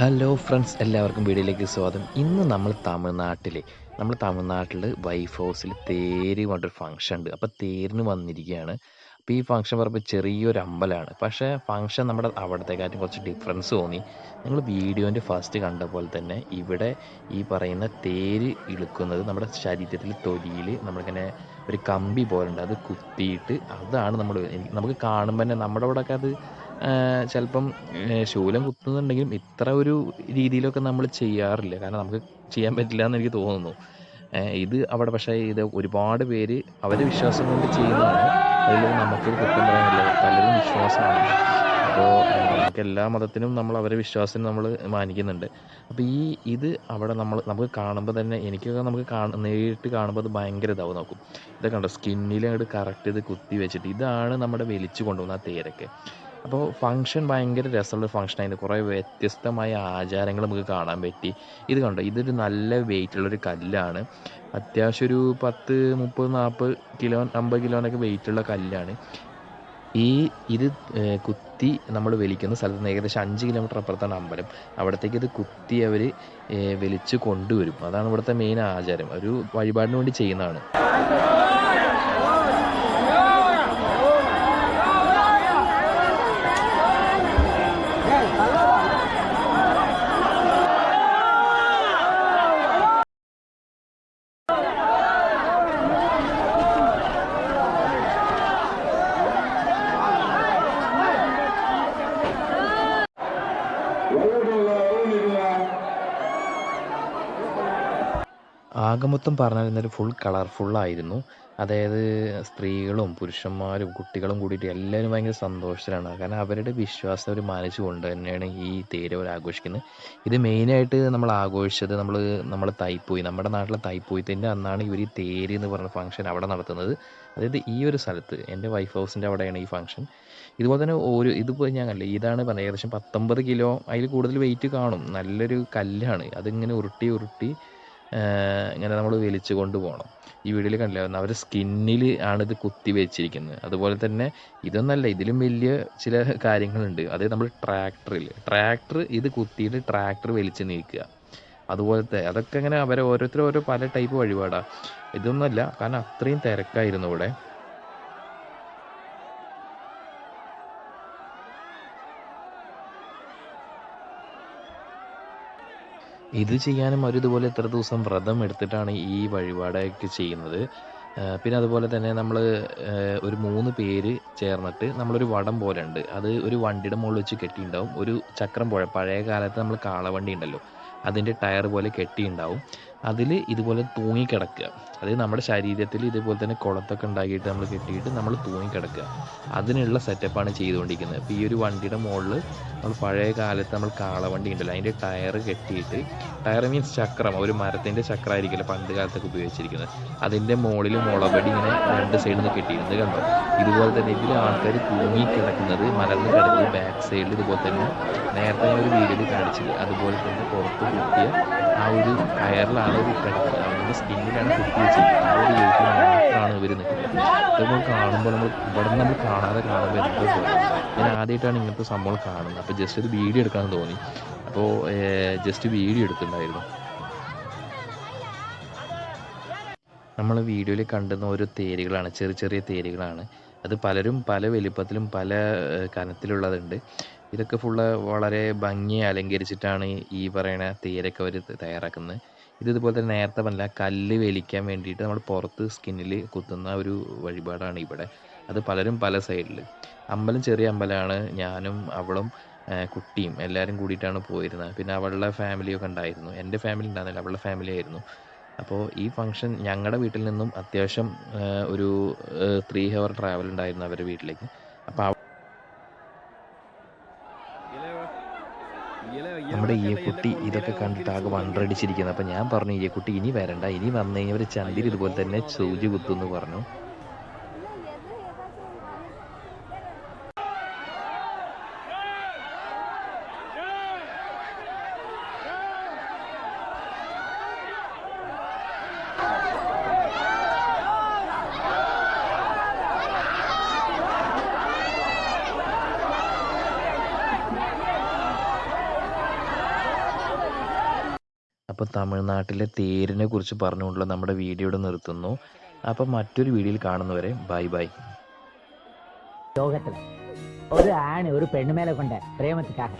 Hello friends എല്ലാവർക്കും വീഡിയോയിലേക്ക് സ്വാഗതം. ഇന്ന് നമ്മൾ തമിഴ്നാട്ടിൽ നമ്മൾ തമിഴ്നാട്ടിൽ വൈഫ് ഹൗസിൽ തേര് കൊണ്ടൊരു ഫംഗ്ഷൻ ഉണ്ട്. അപ്പോൾ തേരിന് വന്നിരിക്കുകയാണ്. അപ്പോൾ ഈ ഫംഗ്ഷൻ പറയുമ്പോൾ ചെറിയൊരു അമ്പലമാണ് പക്ഷേ ഫംഗ്ഷൻ നമ്മുടെ അവിടത്തെക്കാട്ടും കുറച്ച് ഡിഫറൻസ് തോന്നി. നിങ്ങൾ വീഡിയോന്റെ ഫസ്റ്റ് കണ്ട പോലെ തന്നെ ഇവിടെ ഈ പറയുന്ന തേര് ഇളുക്കുന്നത് നമ്മുടെ ശരീരത്തിൽ തൊലിയിൽ നമ്മളിങ്ങനെ ഒരു കമ്പി പോലെ ഉണ്ട്. അത് കുത്തിയിട്ട് അതാണ് നമ്മൾ നമുക്ക് കാണുമ്പോൾ തന്നെ നമ്മുടെ അവിടെയൊക്കെ അത് ചിലപ്പം ശൂലം കുത്തുന്നുണ്ടെങ്കിലും ഇത്ര ഒരു രീതിയിലൊക്കെ നമ്മൾ ചെയ്യാറില്ല. കാരണം നമുക്ക് ചെയ്യാൻ പറ്റില്ല എന്ന് എനിക്ക് തോന്നുന്നു. ഇത് അവിടെ പക്ഷേ ഇത് ഒരുപാട് പേര് അവരുടെ വിശ്വാസം കൊണ്ട് ചെയ്യുന്നതാണ്. അതിൽ നമുക്ക് കുറ്റം പറയാനില്ല പലരും വിശ്വാസമാണ്. അപ്പോൾ നമുക്ക് എല്ലാ മതത്തിനും നമ്മൾ അവരെ വിശ്വാസം നമ്മൾ മാനിക്കുന്നുണ്ട്. അപ്പോൾ ഈ ഇത് അവിടെ നമ്മൾ നമുക്ക് കാണുമ്പോൾ തന്നെ എനിക്കൊക്കെ നമുക്ക് കാണ നേരിട്ട് കാണുമ്പോൾ അത് ഭയങ്കര ഇതാവും നോക്കും. ഇതൊക്കെ കണ്ടോ? സ്കിന്നിൽ അങ്ങോട്ട് കറക്റ്റ് ഇത് കുത്തി വെച്ചിട്ട് ഇതാണ് നമ്മുടെ വലിച്ചു കൊണ്ടുപോകുന്ന ആ തേരൊക്കെ. അപ്പോൾ ഫംഗ്ഷൻ ഭയങ്കര രസമുള്ള ഫംഗ്ഷനായിരുന്നു കുറേ വ്യത്യസ്തമായ ആചാരങ്ങൾ നമുക്ക് കാണാൻ പറ്റി. ഇത് കണ്ടോ? ഇതൊരു നല്ല വെയിറ്റുള്ളൊരു കല്ലാണ്. അത്യാവശ്യം ഒരു പത്ത് മുപ്പത് നാൽപ്പത് കിലോ അമ്പത് കിലോനൊക്കെ വെയിറ്റുള്ള കല്ലാണ്. ഈ ഇത് കുത്തി നമ്മൾ വലിക്കുന്ന സ്ഥലത്ത് നിന്ന് ഏകദേശം അഞ്ച് കിലോമീറ്റർ അപ്പുറത്താണ് അമ്പലം. അവിടത്തേക്ക് ഇത് കുത്തി അവർ വലിച്ച് കൊണ്ടുവരും. അതാണ് ഇവിടുത്തെ മെയിൻ ആചാരം. ഒരു വഴിപാടിന് വേണ്ടി ചെയ്യുന്നതാണ്. Yeah. ആകമൊത്തം പറഞ്ഞാൽ ഫുൾ കളർഫുള്ളായിരുന്നു അതായത് സ്ത്രീകളും പുരുഷന്മാരും കുട്ടികളും കൂടിയിട്ട് എല്ലാവരും ഭയങ്കര സന്തോഷത്തിലാണ്. കാരണം അവരുടെ വിശ്വാസം അവർ മാനിച്ചുകൊണ്ട് തന്നെയാണ് ഈ തേര് അവർ ആഘോഷിക്കുന്നത്. ഇത് മെയിനായിട്ട് നമ്മൾ ആഘോഷിച്ചത് നമ്മൾ നമ്മൾ തൈപ്പോയി നമ്മുടെ നാട്ടിലെ തൈപ്പോയത്തിന്റെ അന്നാണ് ഇവർ ഈ തേര് എന്ന് പറഞ്ഞ ഫംഗ്ഷൻ അവിടെ നടത്തുന്നത്. അതായത് ഈ ഒരു സ്ഥലത്ത് എന്റെ വൈഫ് ഹൗസിന്റെ അവിടെയാണ് ഈ ഫംഗ്ഷൻ ഇതുപോലെ തന്നെ ഒരു ഇതിപ്പോൾ കണ്ടില്ല ഇതാണ് പറഞ്ഞത് ഏകദേശം പത്തൊമ്പത് കിലോ അതിൽ കൂടുതൽ വെയിറ്റ് കാണും. നല്ലൊരു കല്ലാണ്. അതിങ്ങനെ ഉരുട്ടി ഉരുട്ടി ഇങ്ങനെ നമ്മൾ വലിച്ചു കൊണ്ടുപോകണം ഈ വീഡിയോയിൽ കണ്ടില്ല? അവർ സ്കിന്നിൽ ആണ് ഇത് കുത്തി വെച്ചിരിക്കുന്നത്. അതുപോലെ തന്നെ ഇതൊന്നല്ല ഇതിലും വലിയ ചില കാര്യങ്ങളുണ്ട്. അതായത് നമ്മൾ ട്രാക്ടറിൽ ട്രാക്ടർ ഇത് കുത്തിയിട്ട് ട്രാക്ടർ വലിച്ചു നീക്കുക. അതുപോലത്തെ അതൊക്കെ ഇങ്ങനെ അവരെ ഓരോരുത്തരും ഓരോ പല ടൈപ്പ് വഴിപാടാണ് ഇതൊന്നുമല്ല കാരണം അത്രയും തിരക്കായിരുന്നു ഇവിടെ. ഇത് ചെയ്യാനും അവർ ഇതുപോലെ എത്ര ദിവസം വ്രതം എടുത്തിട്ടാണ് ഈ വഴിപാടൊക്കെ ചെയ്യുന്നത്. പിന്നെ അതുപോലെ തന്നെ നമ്മൾ ഒരു മൂന്ന് പേര് ചേർന്നിട്ട് നമ്മളൊരു വടം പോലെ ഉണ്ട് അത് ഒരു വണ്ടിയുടെ മുകളിൽ വെച്ച് കെട്ടിയിട്ടുണ്ടാവും. ഒരു ചക്രം പോലെ. പഴയ കാലത്ത് നമ്മൾ കാളവണ്ടി ഉണ്ടല്ലോ. അതിന്റെ ടയർ പോലെ കെട്ടിയിട്ടുണ്ടാവും. അതിൽ ഇതുപോലെ തൂങ്ങിക്കിടക്കുക. അതായത് നമ്മുടെ ശരീരത്തിൽ ഇതുപോലെ തന്നെ കുളത്തൊക്കെ ഉണ്ടാക്കിയിട്ട് നമ്മൾ കെട്ടിയിട്ട് നമ്മൾ തൂങ്ങിക്കിടക്കുക. അതിനുള്ള സെറ്റപ്പാണ് ചെയ്തുകൊണ്ടിരിക്കുന്നത്. അപ്പോൾ ഈ ഒരു വണ്ടിയുടെ മുകളിൽ നമ്മൾ പഴയ കാലത്ത് നമ്മൾ കാളവണ്ടി ഉണ്ടല്ലോ അതിന്റെ ടയർ കെട്ടിയിട്ട് ടയർ മീൻസ് ചക്രം ഒരു മരത്തിന്റെ ചക്രമായിരിക്കില്ല പണ്ട് കാലത്തൊക്കെ ഉപയോഗിച്ചിരിക്കുന്നത്. അതിന്റെ മുകളിൽ മുളപടി ഇങ്ങനെ രണ്ട് സൈഡിൽ നിന്ന് കെട്ടിയിരുന്നത് കണ്ടോ? ഇതുപോലെ തന്നെ ഇതിൽ ആൾക്കാർ തൂങ്ങി കിടക്കുന്നത് മലർന്ന് കിടക്കുന്നത് ബാക്ക് സൈഡിൽ ഇതുപോലെ തന്നെ നേരത്തെ ഒരു വീഡിയോയിൽ കാണിച്ചത് അതുപോലെ തന്നെ പുറത്ത് കുത്തിയ ആ ഒരു ടയറിലാണ് ഒരു കിടക്കുന്നത് അവന്റെ സ്കിന്നിലാണ് കുത്തി വെച്ചിരിക്കുന്നത് ആ ഒരു വെയിറ്റിൽ മാത്രമാണ് ഇവർ നിൽക്കുന്നത്. കാണുമ്പോൾ നമ്മൾ ഇവിടെ നമ്മൾ കാണാതെ കാണുമ്പോൾ എന്തോ ഞാൻ ആദ്യമായിട്ടാണ് ഇങ്ങനത്തെ സംഭവം കാണുന്നത്. അപ്പോൾ ജസ്റ്റ് ഒരു വീഡിയോ എടുക്കാമെന്ന് തോന്നി. അപ്പോൾ ജസ്റ്റ് വീഡിയോ എടുത്തിട്ടുണ്ടായിരുന്നു. നമ്മൾ വീഡിയോയിൽ കണ്ടുന്ന ഓരോ തേരുകളാണ്. ചെറിയ ചെറിയ തേരുകളാണ്. അത് പലരും പല വലിപ്പത്തിലും പല കനത്തിലുള്ളതുണ്ട്. ഇതൊക്കെ ഫുള്ള് വളരെ ഭംഗി അലങ്കരിച്ചിട്ടാണ് ഈ പറയുന്ന തേരൊക്കെ അവർ തയ്യാറാക്കുന്നത്. ഇത് ഇതുപോലെ തന്നെ നേരത്തെ പറഞ്ഞ കല്ല് വലിക്കാൻ വേണ്ടിയിട്ട് നമ്മൾ പുറത്ത് സ്കിന്നിൽ കുത്തുന്ന ഒരു വഴിപാടാണ് ഇവിടെ. അത് പലരും പല സൈഡിൽ അമ്പലം ചെറിയ അമ്പലമാണ്. ഞാനും അവളും കുട്ടിയും എല്ലാവരും കൂടിയിട്ടാണ് പോയിരുന്നത്. പിന്നെ അവളുടെ ഫാമിലിയൊക്കെ ഉണ്ടായിരുന്നു. എന്റെ ഫാമിലി ഉണ്ടായിരുന്നില്ല. അവളുടെ ഫാമിലി ആയിരുന്നു. അപ്പോൾ ഈ ഫംഗ്ഷൻ ഞങ്ങളുടെ വീട്ടിൽ നിന്നും അത്യാവശ്യം ഒരു ത്രീ ഹവർ ട്രാവൽ ഉണ്ടായിരുന്നു അവരുടെ വീട്ടിലേക്ക്. അപ്പോൾ നമ്മുടെ ഈ കുട്ടി ഇതൊക്കെ കണ്ടിട്ട് ആകെ വണ്ടടിച്ചിരിക്കുന്നത് അപ്പം ഞാൻ പറഞ്ഞു ഈ കുട്ടി ഇനി വരണ്ട ഇനി വന്നു കഴിഞ്ഞാൽ ഒരു ചന്തിരി ഇതുപോലെ തന്നെ സൂചി കുത്തുമെന്ന് പറഞ്ഞു. അപ്പോൾ തമിഴ്നാട്ടിലെ തേരിനെ കുറിച്ച് പറഞ്ഞുകൊണ്ടുള്ള നമ്മുടെ വീഡിയോ ഇവിടെ നിർത്തുന്നു. അപ്പം മറ്റൊരു വീഡിയോയിൽ കാണുന്നവരെ ബൈ ബൈ. ലോകത്തിൽ ഒരു ആണ് ഒരു പെണ്ണുമേലെ കൊണ്ട് പ്രേമത്തിക്കാக